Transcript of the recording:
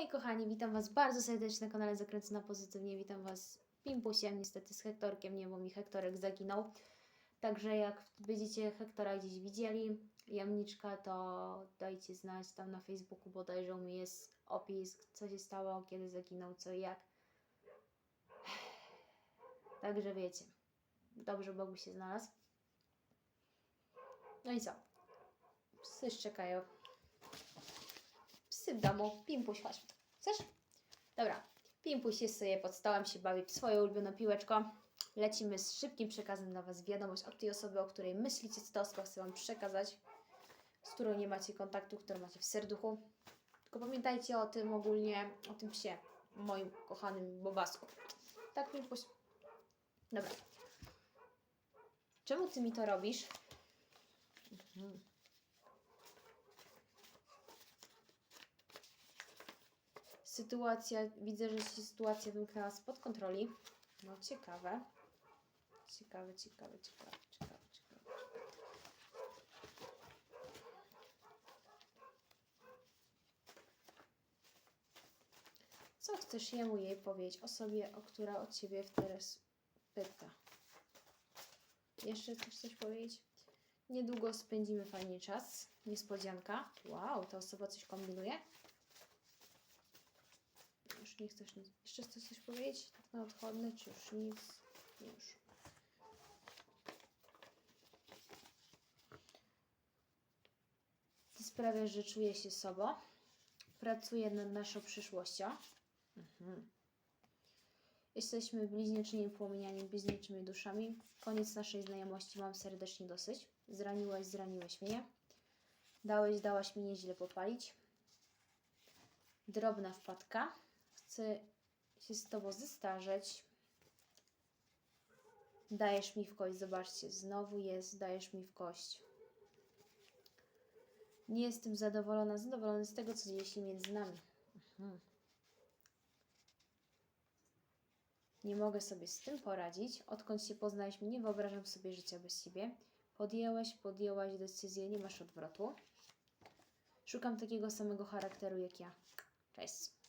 Hej kochani, witam Was bardzo serdecznie na kanale Zakręcona Pozytywnie. Witam Was Pimpusiem, niestety z Hektorkiem, nie, bo mi Hektorek zaginął. Także jak będziecie Hektora gdzieś widzieli, jamniczka, to dajcie znać tam na Facebooku, bodajże u mnie jest opis, co się stało, kiedy zaginął, co i jak. Także wiecie, dobrze Bogu się znalazł. No i co? Psy szczekają. Psy w domu. Pimpuś, chodź. Chcesz? Dobra. Pimpuś jest sobie pod stołem, się bawi w swoje ulubione piłeczko. Lecimy z szybkim przekazem dla Was wiadomość od tej osoby, o której myślicie, co to osoba chce Wam przekazać, z którą nie macie kontaktu, którą macie w serduchu. Tylko pamiętajcie o tym ogólnie, o tym psie, moim kochanym Bobasku. Tak, Pimpuś? Dobra. Czemu Ty mi to robisz? Mhm. Sytuacja, widzę, że się sytuacja wymknęła spod kontroli. No ciekawe. Ciekawe, ciekawe, ciekawe, ciekawe, ciekawe. Co chcesz jemu jej powiedzieć? Osobie, o która o ciebie teraz pyta. Jeszcze chcesz coś powiedzieć? Niedługo spędzimy fajnie czas. Niespodzianka. Wow, ta osoba coś kombinuje? Nie chcesz nic. Jeszcze chcesz coś powiedzieć? Tak na odchodne, czy już nic? Już. Ty sprawiasz, że czuję się sobą. Pracuję nad naszą przyszłością. Mhm. Jesteśmy bliźniaczymi płomieniami, bliźniaczymi duszami. Koniec naszej znajomości mam serdecznie dosyć. Zraniłeś, zraniłeś mnie. Dałeś, dałaś mi nieźle popalić. Drobna wpadka. Chcę się z Tobą zestarzeć. Dajesz mi w kość, zobaczcie, znowu jest, dajesz mi w kość. Nie jestem zadowolona, zadowolony z tego, co dzieje się między nami. Mhm. Nie mogę sobie z tym poradzić. Odkąd się poznaliśmy, nie wyobrażam sobie życia bez Ciebie. Podjęłaś, podjęłaś decyzję, nie masz odwrotu. Szukam takiego samego charakteru jak ja. Cześć.